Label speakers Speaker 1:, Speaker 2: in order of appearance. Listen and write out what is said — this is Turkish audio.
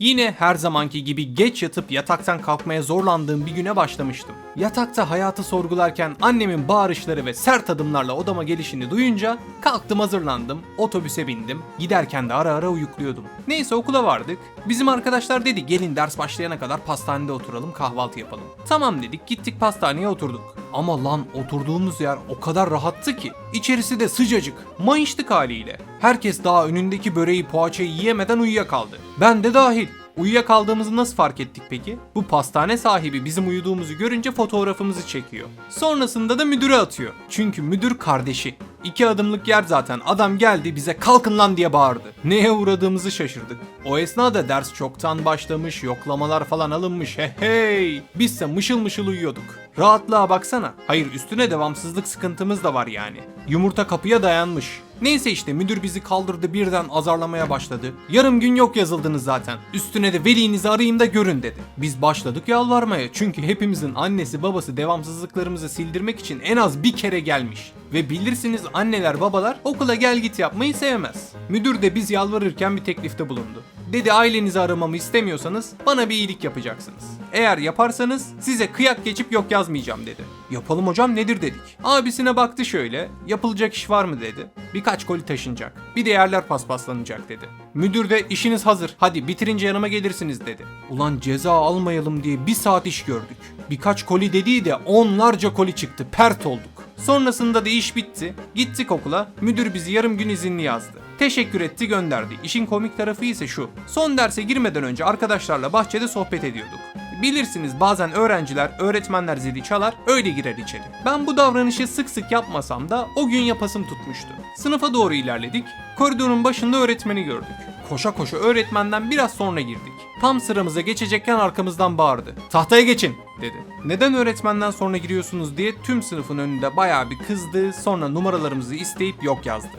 Speaker 1: Yine her zamanki gibi geç yatıp yataktan kalkmaya zorlandığım bir güne başlamıştım. Yatakta hayatı sorgularken annemin bağırışları ve sert adımlarla odama gelişini duyunca kalktım hazırlandım, otobüse bindim, giderken de ara ara uyukluyordum. Neyse okula vardık. Bizim arkadaşlar dedi gelin ders başlayana kadar pastanede oturalım kahvaltı yapalım. Tamam dedik gittik pastaneye oturduk. Ama lan oturduğumuz yer o kadar rahattı ki. İçerisi de sıcacık. Mayıştık haliyle. Herkes daha önündeki böreği poğaçayı yiyemeden uyuyakaldı. Ben de dahil. Uyuyakaldığımızı nasıl fark ettik peki? Bu pastane sahibi bizim uyuduğumuzu görünce fotoğrafımızı çekiyor. Sonrasında da müdüre atıyor. Çünkü müdür kardeşi. İki adımlık yer zaten. Adam geldi bize kalkın lan diye bağırdı. Neye uğradığımızı şaşırdık. O esnada ders çoktan başlamış, yoklamalar falan alınmış. He hey! Bizse mışıl mışıl uyuyorduk. Rahatlığa baksana. Hayır üstüne devamsızlık sıkıntımız da var yani. Yumurta kapıya dayanmış. Neyse işte müdür bizi kaldırdı birden azarlamaya başladı. Yarım gün yok yazıldınız zaten. Üstüne de velinizi arayayım da görün dedi. Biz başladık yalvarmaya çünkü hepimizin annesi babası devamsızlıklarımızı sildirmek için en az bir kere gelmiş. Ve bilirsiniz anneler babalar okula gel git yapmayı sevmez. Müdür de biz yalvarırken bir teklifte bulundu. Dedi ailenizi aramamı istemiyorsanız bana bir iyilik yapacaksınız. Eğer yaparsanız size kıyak geçip yok yazmayacağım dedi. Yapalım hocam nedir dedik. Abisine baktı şöyle. Yapılacak iş var mı dedi. Birkaç koli taşınacak. Bir de yerler paspaslanacak dedi. Müdür de işiniz hazır. Hadi bitirince yanıma gelirsiniz dedi. Ulan ceza almayalım diye bir saat iş gördük. Birkaç koli dediği de onlarca koli çıktı. Pert olduk. Sonrasında da iş bitti. Gittik okula. Müdür bizi yarım gün izinli yazdı. Teşekkür etti gönderdi. İşin komik tarafı ise şu. Son derse girmeden önce arkadaşlarla bahçede sohbet ediyorduk. Bilirsiniz bazen öğrenciler, öğretmenler zili çalar, öyle girer içeri. Ben bu davranışı sık sık yapmasam da o gün yapasım tutmuştu. Sınıfa doğru ilerledik. Koridorun başında öğretmeni gördük. Koşa koşa öğretmenden biraz sonra girdik. Tam sıramıza geçecekken arkamızdan bağırdı. Tahtaya geçin dedi. Neden öğretmenden sonra giriyorsunuz diye tüm sınıfın önünde bayağı bir kızdı sonra numaralarımızı isteyip yok yazdı.